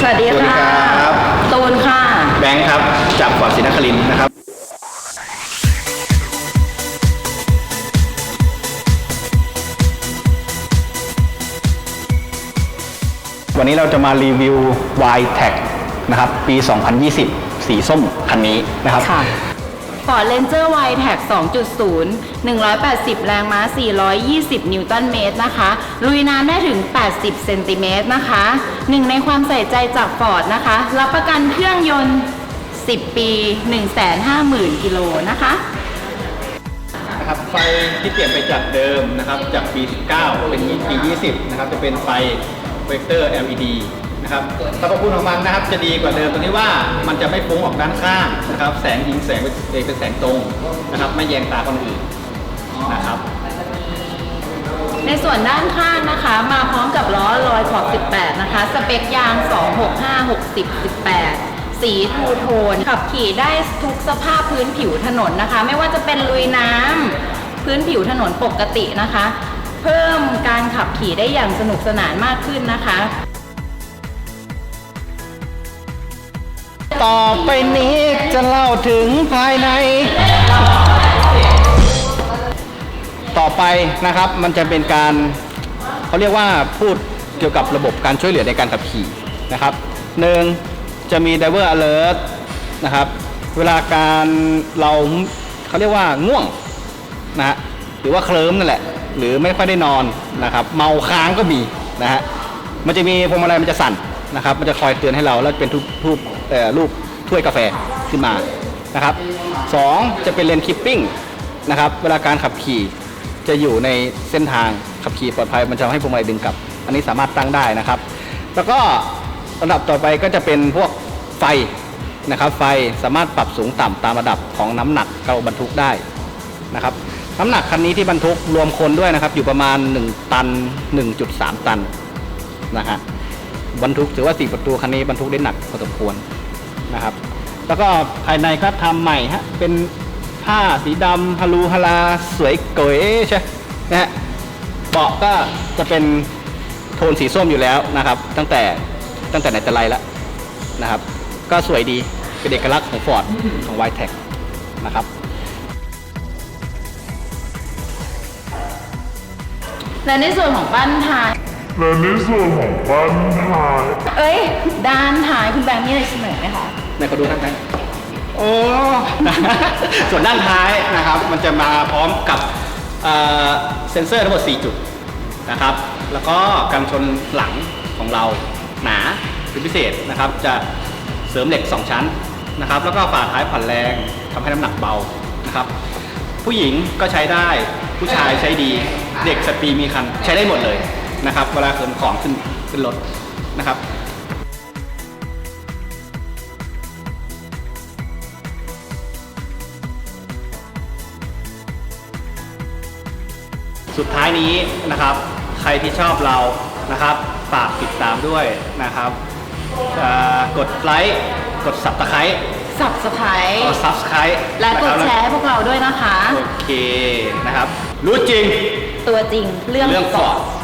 สวัสดีสวัสดีค่ะครับ ตูนค่ะ แบงค์ครับ จากฟอร์ดศรีนครินทร์นะครับ วันนี้เราจะมารีวิว y t e c นะครับ ปี 2020 สีส้มคันนี้นะครับ ค่ะ Ford Ranger y t e c 2.0 180 แรงม้า 420 นิวตันเมตรนะคะ ลุยน้ำได้ถึง 80 เซนติเมตรนะคะ หนึ่งในความใส่ใจจาก Ford นะคะ รับประกันเครื่องยนต์ 10 ปี 150,000 กิโลนะคะนะครับไฟที่เปลี่ยนไปจากเดิมนะครับจากปี 19 เป็นปี 20 นะครับจะเป็นไฟเวกเตอร์ LED นะครับสรรพคุณของมันนะครับจะดีกว่าเดิมตรงที่ว่ามันจะไม่ฟุ้งออกด้านข้างนะครับ แสงยิงแสงเป็นเป็นแสงตรงนะครับ ไม่แยงตาคนอื่นนะครับ ในส่วนด้านข้างนะคะ มาพร้อมกับล้อลอยขอบ 18 นะคะ สเปคยาง 265 60 18สีทูโทนขับขี่ได้ทุกสภาพพื้นผิวถนนนะคะ ไม่ว่าจะเป็นลุยน้ำพื้นผิวถนนปกตินะคะ เพิ่มการขับขี่ได้อย่างสนุกสนานมากขึ้นนะคะ ต่อไปนี้จะเล่าถึงภายใน ต่อไปนะครับมันจะเป็นการเขาเรียกว่าพูดเกี่ยวกับระบบการช่วยเหลือในการขับขี่นะครับหนึ่งจะมี driver alert นะครับ เวลาการเราเขาเรียกว่าง่วงนะฮะหรือว่าเคลิ้มนั่นแหละ หรือไม่ค่อยได้นอนนะครับ เมาค้างก็มีนะฮะมันจะมีพวงมาลัยมันจะสั่น นะครับ มันจะคอยเตือนให้เราแล้วเป็นทูปเอ่อรูปถ้วยกาแฟขึ้นมานะครับสองจะเป็นเลนคิปปิ้งนะครับเวลาการขับขี่จะอยู่ในเส้นทางขับขี่ปลอดภัยมันจะให้พวงมาลัยดึงกลับ อันนี้สามารถตั้งได้นะครับ แล้วก็ระดับต่อไปก็จะเป็นพวกไฟนะครับ ไฟสามารถปรับสูงต่ำตามระดับของน้ำหนักเราบรรทุกได้นะครับน้ำหนักคันนี้ที่บรรทุกรวมคนด้วยนะครับ อยู่ประมาณ 1 ตัน 1.3 ตันนะฮะ บรรทุกถือว่าสี่ประตูคันนี้บรรทุกได้หนักพอสมควรนะครับ แล้วก็ภายในก็ทำใหม่ฮะเป็นผ้าสีดำฮารูฮาราสวยเก๋ใช่นะฮะเบาะก็จะเป็นโทนสีส้มอยู่แล้วนะครับ ตั้งแต่ตั้งแต่ไหนแต่ไรแล้วนะครับ ก็สวยดีเป็นเอกลักษณ์ของฟอร์ดของ y t e c นะครับและในส่วนของบ้านท้าย และในส่วนของบ้านท้ายเอ้ยด้านท้ายคุณแบงค์มีอะไรเสนอไหมคะไหนขอดูด้านท้ายโอ้ ส่วนด้านท้ายนะครับ มันจะมาพร้อมกับเซ็นเซอร์ทั้งหมด 4 จุดนะครับ แล้วก็กันชนหลังของเราหนาเป็นพิเศษนะครับ จะเสริมเหล็ก 2 ชั้นนะครับ แล้วก็ฝาท้ายผ่อนแรงทำให้น้ำหนักเบานะครับ ผู้หญิงก็ใช้ได้ผู้ชายใช้ดีเด็กสตรีมีคันใช้ได้หมดเลย นะครับ เวลาขนของขึ้นขึ้นรถนะครับสุดท้ายนี้นะครับใครที่ชอบเรานะครับฝากติดตามด้วยนะครับเอ่อกดไลค์กด subscribe สับสไครกด subscribe และกดนะครับแชร์ให้พวกเราด้วยนะคะ โอเคนะครับ รู้จริงตัวจริงเรื่องเรื่องฟฟออร์ร์ดด